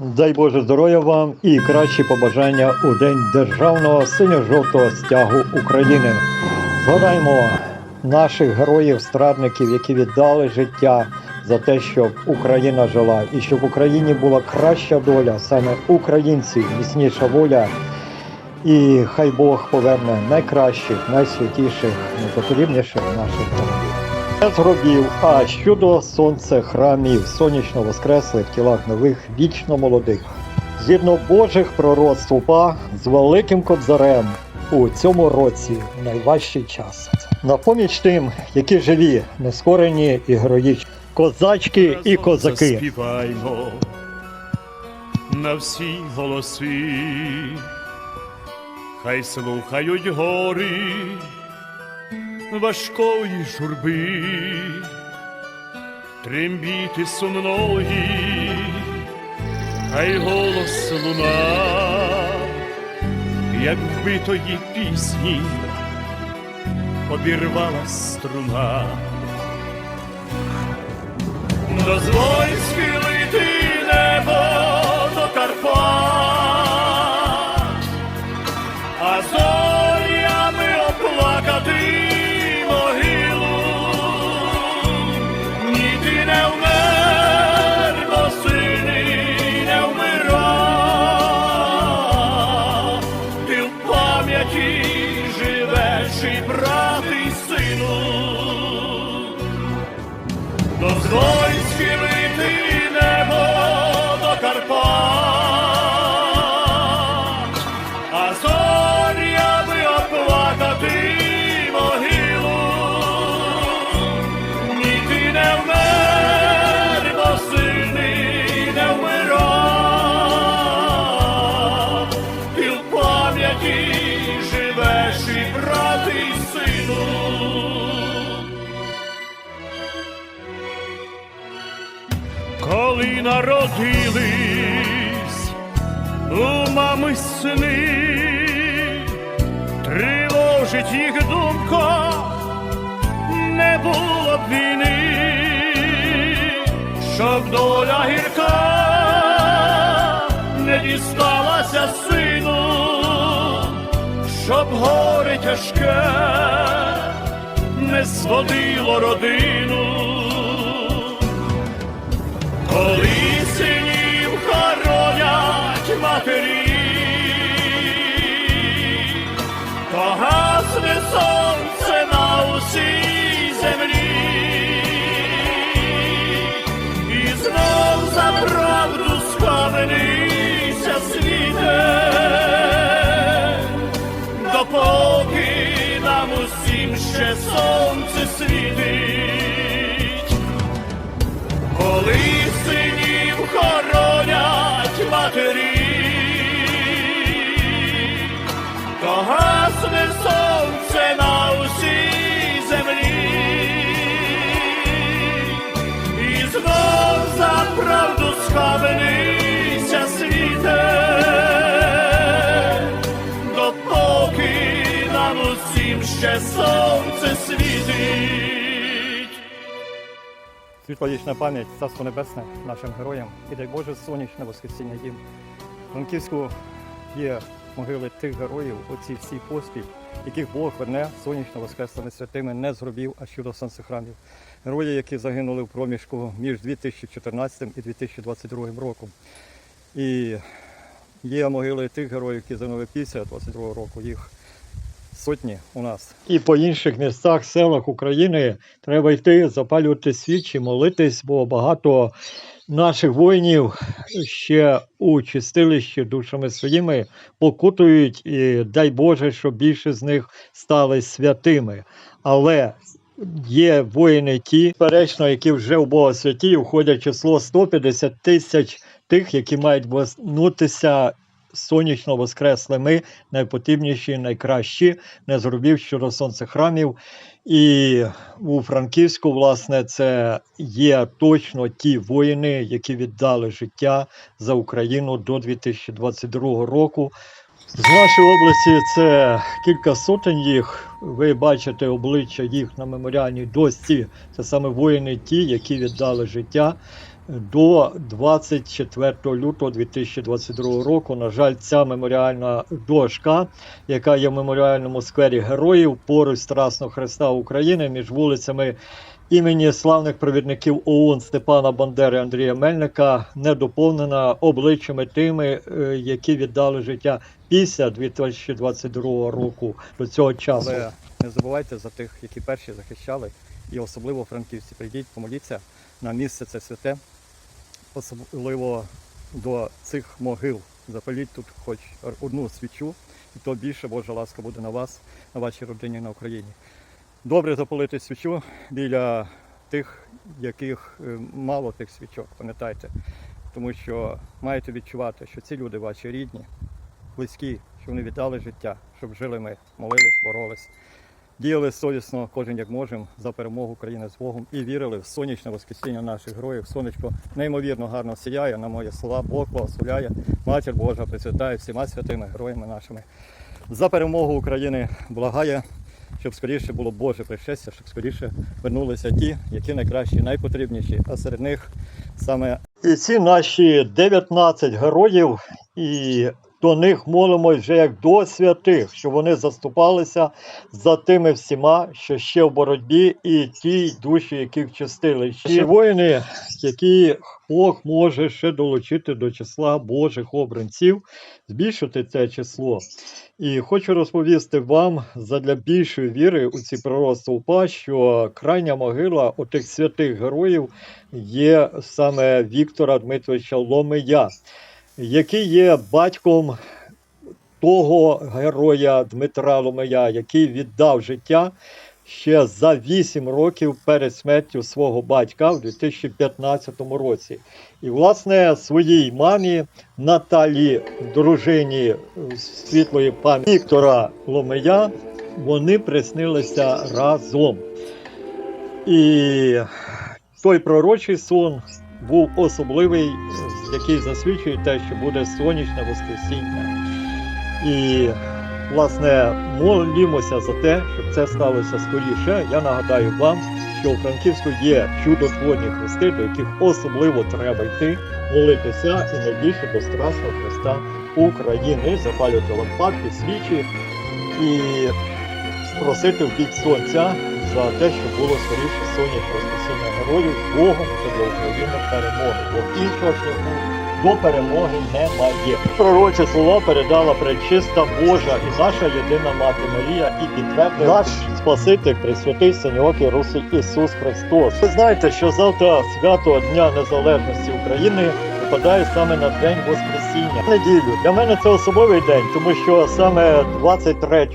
Дай Боже здоров'я вам і кращі побажання у День Державного синьо-жовтого стягу України. Згадаємо наших героїв-страдників, які віддали життя за те, щоб Україна жила і щоб в Україні була краща доля, саме українців, міцніша воля. І хай Бог поверне найкращих, найсвятіших, найпотрібніших наших зробів, а щодо сонце храмів, сонячно воскреслих тілах нових, вічно молодих. Згідно Божих пророцтв УПА з великим кобзарем у цьому році найважчий час. На поміч тим, які живі, нескорені і героїчні, козачки і козаки. Заспіваймо на всі голоси, хай слухають гори важкої журби, трембіти сумної, хай голос луна, як вбитої пісні, обірвала струна. Дозволь схилити небо до Карпат, тяжке не зводило родину. Ще сонце світить. Світловічна пам'ять, царство небесне нашим героям і дай Боже сонячне воскресіння їм. Франківську є могили тих героїв, оці всі поспіль, яких Бог верне сонячно воскреслими святими не з гробів, а щодо сонцехрамів. Герої, які загинули в проміжку між 2014 і 2022 роком. І є могили тих героїв, які загинули після 22 року. Їх сотні у нас. І по інших містах, селах України треба йти, запалювати свічі, молитись, бо багато наших воїнів ще у чистилищі душами своїми покутують, і дай Боже, щоб більше з них стали святими. Але є воїни ті, перечно, які вже у Бога святі, входять в число 150 тисяч тих, які мають вернутися сонячно воскреслими, найпотрібніші, найкращі, не зробив щодо сонцехрамів. І у Франківську, власне, це є точно ті воїни, які віддали життя за Україну до 2022 року. З нашої області це кілька сотень їх. Ви бачите обличчя їх на меморіальній дошці. Це саме воїни ті, які віддали життя до 24 лютого 2022 року. На жаль, ця меморіальна дошка, яка є в меморіальному сквері героїв поруч Страсного Христа України між вулицями імені славних провідників ОУН Степана Бандери Андрія Мельника, не доповнена обличчями тими, е, які віддали життя після 2022 року до цього часу. Але не забувайте за тих, які перші захищали, і особливо франківці. Прийдіть, помоліться на місце це святе, особливо до цих могил. Запаліть тут хоч одну свічу, і то більше Божа ласка буде на вас, на вашій родині на Україні. Добре запалити свічу біля тих, яких е, мало тих свічок, пам'ятайте. Тому що маєте відчувати, що ці люди ваші рідні, близькі, що вони віддали життя, щоб жили ми, молились, боролись, діяли совісно, кожен як можемо, за перемогу України з Богом і вірили в сонячне воскресіння наших героїв. Сонечко неймовірно гарно сіяє на мої слова, Бог благословляє, Матір Божа присвятає всіма святими героями нашими. За перемогу України благає, щоб скоріше було Боже пришестя, щоб скоріше вернулися ті, які найкращі, найпотрібніші, а серед них саме І ці наші 19 героїв, і до них молимось вже як до святих, щоб вони заступалися за тими всіма, що ще в боротьбі, і ті душі, які вчастили. Ще воїни, які Бог може ще долучити до числа Божих обранців, збільшити це число. І хочу розповісти вам задля більшої віри у ці пророцтва УПА, що крайня могила отих святих героїв є саме Віктора Дмитровича Ломия, який є батьком того героя Дмитра Ломия, який віддав життя ще за 8 років перед смертю свого батька в 2015 році. І, власне, своїй мамі Наталі, дружині світлої пам'яті Віктора Ломия, вони приснилися разом. І той пророчий сон був особливий, який засвідчує те, що буде сонячне воскресіння. І, власне, молімося за те, щоб це сталося скоріше. Я нагадаю вам, що у Франківську є чудотворні хрести, до яких особливо треба йти, молитися і найбільше до Страсного Христа України, запалювати лампадки, свічі і просити в бік сонця за те, щоб було скоріше сонячне воскресіння героїв з Богом для України перемоги. Бо іншого шляху до перемоги немає. Пророчі слова передала предчиста Божа і наша єдина мати Марія, і підтвердив наш Спаситель, Пресвятий Синьокий Русий Ісус Христос. Ви знаєте, що завтра свято Дня Незалежності України випадає саме на День Воскресіння. Неділю. Для мене це особливий день, тому що саме 23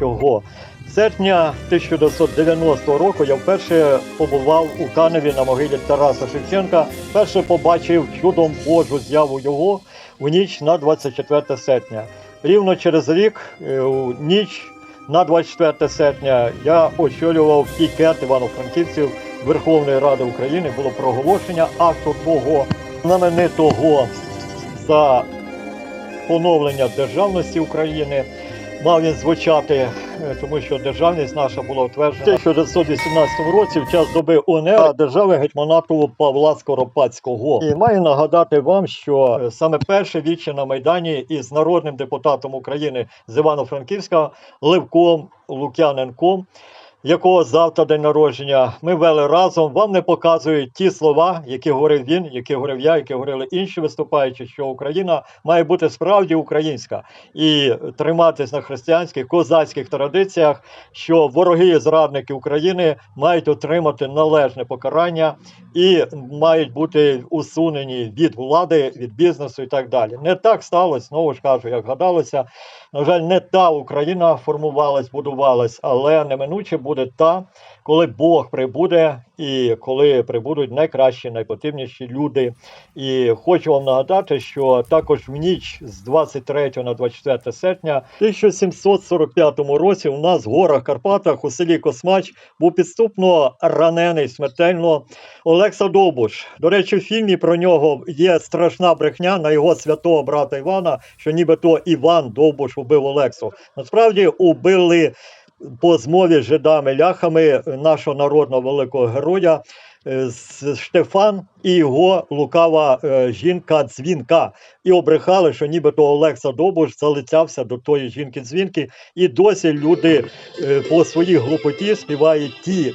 серпня 1990 року я вперше побував у Каневі на могилі Тараса Шевченка. Вперше побачив чудом Божу з'яву його у ніч на 24 серпня. Рівно через рік, е, у ніч на 24 серпня, я очолював пікет Івано-Франківців Верховної Ради України. Було проголошення акту того знаменитого за поновлення державності України. Мав він звучати, е, тому що державність наша була утверджена в 1918 році в час доби УНР держави гетьманату Павла Скоропадського. І маю нагадати вам, що е, саме перше віче на Майдані із народним депутатом України з Івано-Франківська Левком Лук'яненком якого завтра день народження, ми вели разом. Вам не показують ті слова, які говорив він, які говорив я, які говорили інші виступаючі, що Україна має бути справді українська і триматись на християнських козацьких традиціях, що вороги і зрадники України мають отримати належне покарання і мають бути усунені від влади, від бізнесу і так далі. Не так сталося, знову ж кажу, як гадалося. На жаль, не та Україна формувалась, будувалась, але неминуче буде та, коли Бог прибуде і коли прибудуть найкращі, найпотрібніші люди. І хочу вам нагадати, що також в ніч з 23 на 24 серпня 1745 році у нас в горах Карпатах у селі Космач був підступно ранений смертельно Олекса Довбуш. До речі, в фільмі про нього є страшна брехня на його святого брата Івана, що нібито Іван Довбуш убив Олексу. Насправді убили по змові з жидами ляхами нашого народного великого героя Штефан і його лукава е, жінка Дзвінка. І обрехали, що нібито Олекса Добуш залицявся до тої жінки Дзвінки. І досі люди е, по своїй глупоті співають ті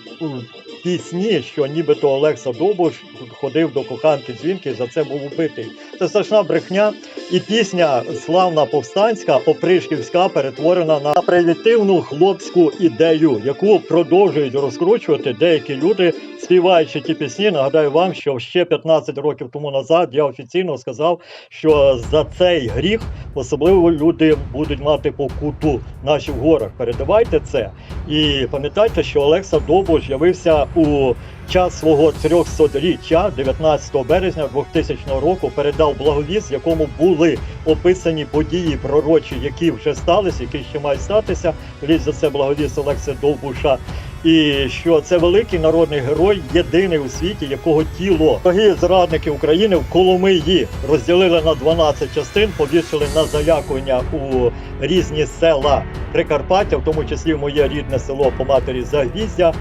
пісні, що нібито Олекса Добуш ходив до коханки Дзвінки за це був убитий. Це страшна брехня. І пісня славна повстанська, опришківська, перетворена на примітивну хлопську ідею, яку продовжують розкручувати деякі люди, співаючи ті пісні. Нагадаю вам, що ще 15 років тому назад я офіційно сказав, що за цей гріх особливо люди будуть мати покуту наші в горах. Передавайте це. І пам'ятайте, що Олекса Довбуш з'явився у час свого 300-річчя, 19 березня 2000 року, передав благовіст, в якому були описані події пророчі, які вже сталися, які ще мають статися. Річ за це благовіст Олекси Довбуша. І що це великий народний герой, єдиний у світі, якого тіло вороги зрадники України в Коломиї розділили на 12 частин, повішали на залякування у різні села Прикарпаття, в тому числі моє рідне село по матері Загвіздя.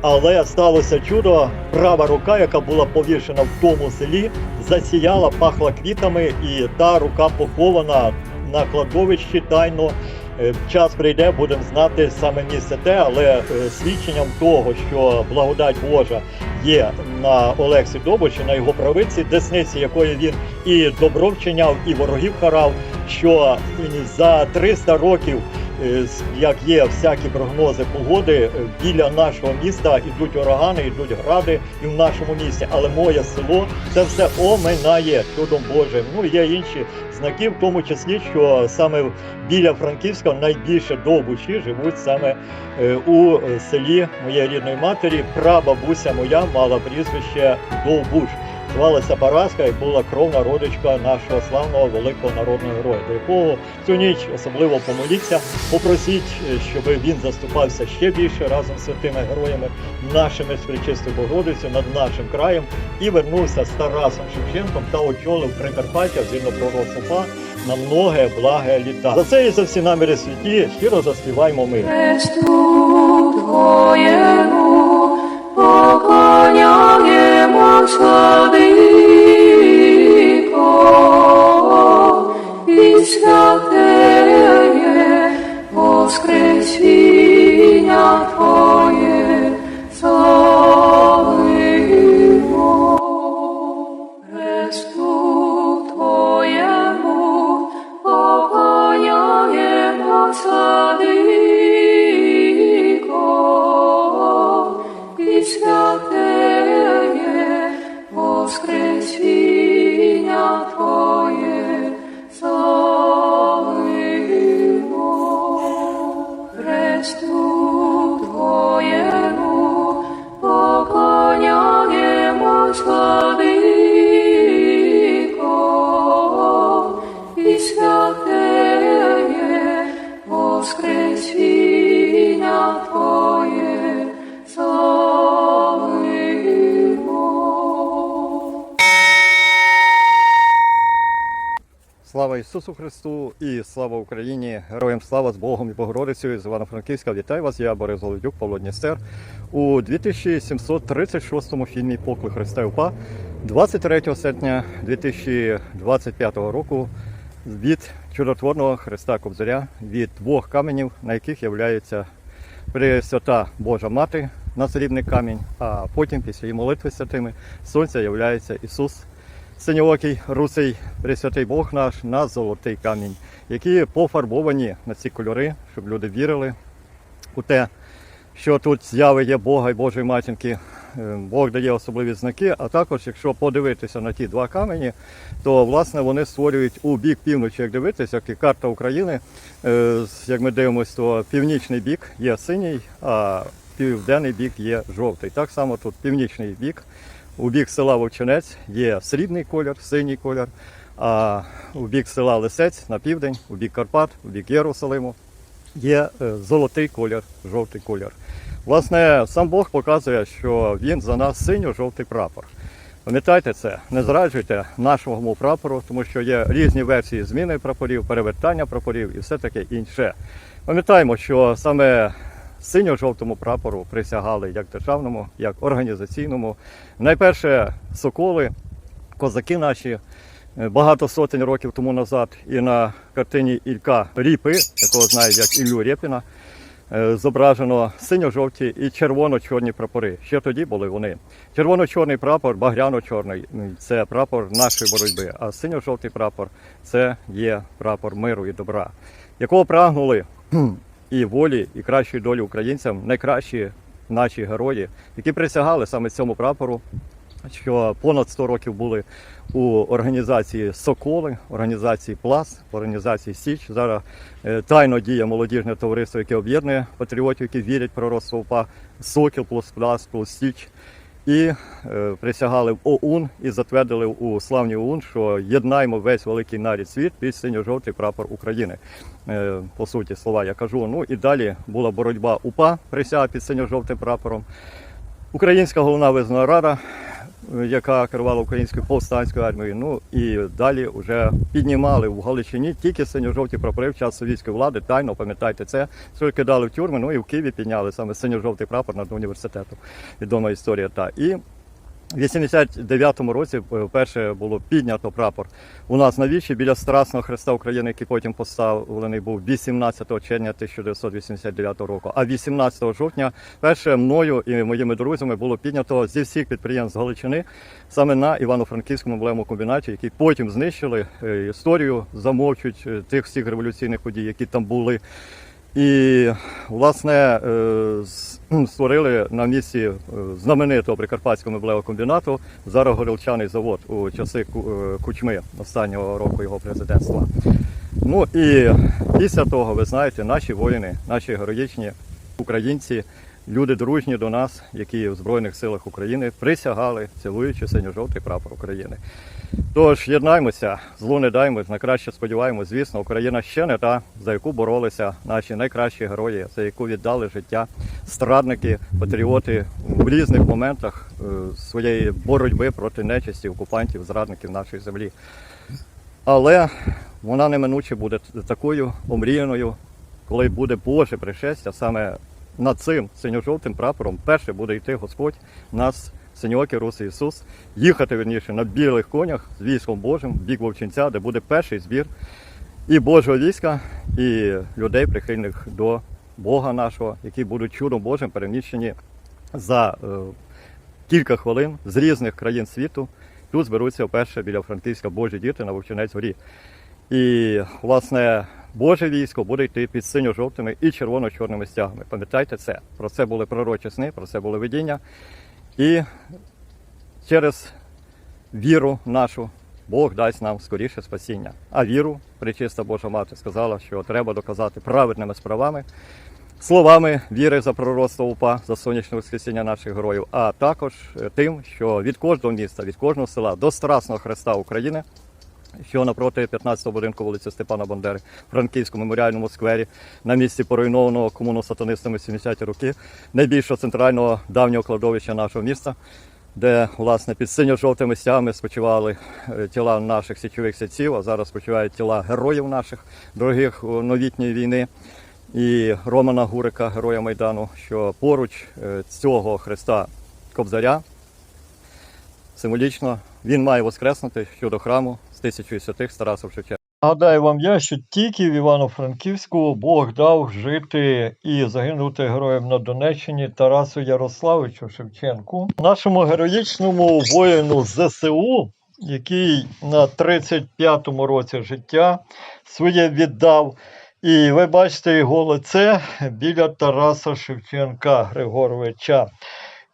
Але сталося чудо, права рука, яка була повішена в тому селі, засіяла, пахла квітами, і та рука похована на кладовищі тайно. Е, Час прийде, будемо знати саме місце те, але е, свідченням того, що благодать Божа є на Олексі Добочі, на його правиці, десниці, якої він і добро вчиняв, і ворогів карав, що е, за 300 років як є всякі прогнози погоди, біля нашого міста йдуть урагани, йдуть гради і в нашому місті. Але моє село це все оминає чудом Божим. Ну є інші знаки, в тому числі, що саме біля Франківська найбільше довбуші живуть саме е, у селі моєї рідної матері. Прабабуся моя мала прізвище Довбуш. Звалася Параска і була кровна родичка нашого славного великого народного героя, до якого цю ніч особливо помоліться, попросіть, щоб він заступався ще більше разом з святими героями, нашими з Пречистою Богородицею над нашим краєм і вернувся з Тарасом Шевченком та очолив Прикарпаття згідно пророцтва на многе благе літа. За це і за всі наміри святі щиро заспіваємо ми. Твоєму поклоняємо osłabień Ісусу Христу і слава Україні! Героям слава з Богом і Богородицею з Івано-Франківська. Вітаю вас, я Борис Голодюк, Павло Дністер у 2736 фільмі Поклик Христа УПА 23 серпня 2025 року від чудотворного Христа Кобзаря, від двох каменів, на яких являється Пресвята Божа Мати на срібний камінь, а потім після її молитви святими сонця являється Ісус синьоокий, русий, пресвятий Бог наш на золотий камінь, які пофарбовані на ці кольори, щоб люди вірили у те, що тут зяви є Бога і Божої матінки. Е, Бог дає особливі знаки, а також, якщо подивитися на ті два камені, то власне вони створюють у бік півночі, як дивитися, як і карта України. Е, Як ми дивимося, то північний бік є синій, а південний бік є жовтий. Так само тут північний бік. У бік села Вовчинець є срібний колір, синій колір, а у бік села Лисець на південь, у бік Карпат, у бік Єрусалиму є е, золотий колір, жовтий колір. Власне, сам Бог показує, що він за нас синьо-жовтий прапор. Пам'ятайте це, не зраджуйте нашому прапору, тому що є різні версії зміни прапорів, перевертання прапорів і все таке інше. Пам'ятаємо, що саме синьо-жовтому прапору присягали як державному, як організаційному. Найперше соколи, козаки наші е, багато сотень років тому назад, і на картині Ілька Ріпи, якого знають як Іллю Рєпіна, е, зображено синьо-жовті і червоно-чорні прапори. Ще тоді були вони. Червоно-чорний прапор, багряно-чорний це прапор нашої боротьби, а синьо-жовтий прапор це є прапор миру і добра, якого прагнули і волі, і кращої долі українцям найкращі наші герої, які присягали саме цьому прапору, що понад 100 років були у організації Соколи, організації Плас, організації Січ. Зараз е, тайно діє молодіжне товариство, яке об'єднує патріотів, які вірять в пророцтво УПА, Сокіл плюс Плас плюс Січ. І е, присягали в ОУН і затвердили у славні ОУН, що єднаємо весь великий нарід світ під синьо-жовтий прапор України. Е, по суті, слова я кажу. Ну і далі була боротьба УПА, присяга під синьо-жовтим прапором. Українська головна визнана рада, яка керувала українською повстанською армією. Ну і далі вже піднімали в Галичині тільки синьо-жовті прапори в час совітської влади. Тайно пам'ятайте це. Що кидали в тюрми. Ну і в Києві підняли саме синьо-жовтий прапор над університетом. Відома історія та і. В 89-му році е, вперше було піднято прапор у нас на вічі біля Страсного Христа України, який потім поставлений був 18 червня 1989 року. А 18 жовтня перше мною і моїми друзями було піднято зі всіх підприємств Галичини саме на Івано-Франківському меблевому комбінаті, який потім знищили е, історію, замовчують е, тих всіх революційних подій, які там були. І власне е, створили на місці е, знаменитого прикарпатського меблевого комбінату зараз горілчаний завод у часи е, Кучми останнього року його президентства. Ну і після того, ви знаєте, наші воїни, наші героїчні українці, люди дружні до нас, які в Збройних силах України присягали, цілуючи синьо-жовтий прапор України. Тож єднаймося, злу не даймо, на краще сподіваємось. Звісно, Україна ще не та, за яку боролися наші найкращі герої, за яку віддали життя страдники, патріоти в різних моментах е, своєї боротьби проти нечисті, окупантів, зрадників нашої землі. Але вона неминуче буде такою омріяною, коли буде Боже пришестя, саме над цим синьо-жовтим прапором перше буде йти Господь нас, синьоки, Рус Ісус, їхати верніше на білих конях з військом Божим, бік Вовчинця, де буде перший збір і Божого війська, і людей, прихильних до Бога нашого, які будуть чудом Божим переміщені за е, кілька хвилин з різних країн світу. Тут зберуться вперше біля Франківська Божі діти на Вовчинець горі. І, власне, Боже військо буде йти під синьо-жовтими і червоно-чорними стягами. Пам'ятайте це. Про це були пророчі сни, про це були видіння. І через віру нашу Бог дасть нам скоріше спасіння. А віру, причиста Божа мати, сказала, що треба доказати праведними справами, словами віри за пророцтво УПА, за сонячне воскресіння наших героїв, а також е, тим, що від кожного міста, від кожного села до Страсного Христа України що напроти 15-го будинку вулиці Степана Бандери, в Франківському меморіальному сквері, на місці поруйнованого комуно-сатанистами 70-ті роки, найбільшого центрального давнього кладовища нашого міста, де власне під синьо-жовтими стягами спочивали е, тіла наших січових сядців, а зараз спочивають тіла героїв наших дорогих новітньої війни. І Романа Гурика, героя Майдану, що поруч е, цього Христа Кобзаря символічно він має воскреснути щодо храму з тисячою святих з Тарасом Шевченка. Нагадаю вам я, що тільки в Івано-Франківську Бог дав жити і загинути героям на Донеччині Тарасу Ярославичу Шевченку, нашому героїчному воїну ЗСУ, який на 35-му році життя своє віддав. І ви бачите його лице біля Тараса Шевченка Григоровича.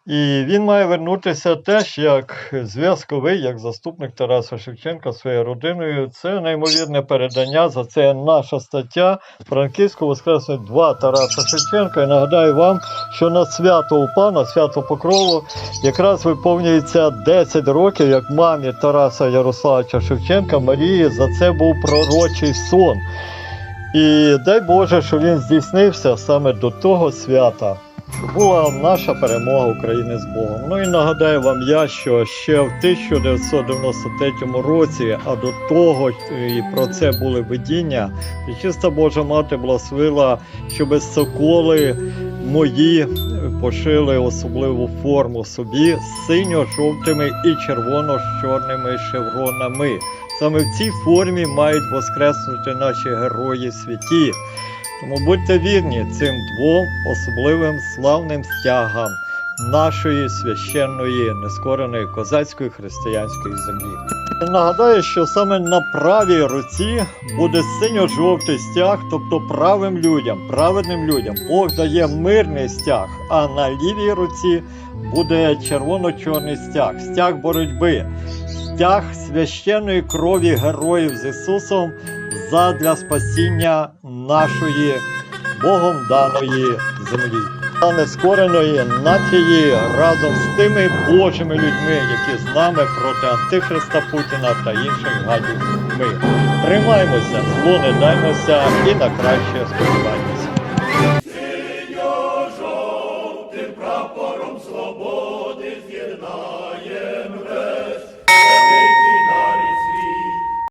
І він має вернутися теж як зв'язковий, як заступник Тараса Шевченка своєю родиною. Це неймовірне передання. За це наша стаття. Франківську воскреснуть два Тараса Шевченка. І нагадаю вам, що на свято УПА, на свято Покрову, якраз виповнюється 10 років, як мамі Тараса Ярославича Шевченка Марії. За це був пророчий сон. І дай Боже, що він здійснився саме до того свята. Була наша перемога України з Богом. Ну і нагадаю вам я, що ще в 1993 році, а до того і про це були видіння, і чиста Божа мати благословила, щоб соколи мої пошили особливу форму собі з синьо-жовтими і червоно-чорними шевронами. Саме в цій формі мають воскреснути наші герої святі. Тому будьте вірні цим двом особливим славним стягам нашої священної нескореної козацької християнської землі. Нагадаю, що саме на правій руці буде синьо-жовтий стяг, тобто правим людям, праведним людям. Бог дає мирний стяг, а на лівій руці буде червоно-чорний стяг, стяг боротьби, стяг священної крові героїв з Ісусом задля спасіння нашої Богом даної землі. Та нескореної нації разом з тими Божими людьми, які з нами проти Антихриста Путіна та інших гадів. Ми тримаємося, зло не даймося і на краще сподіваємося.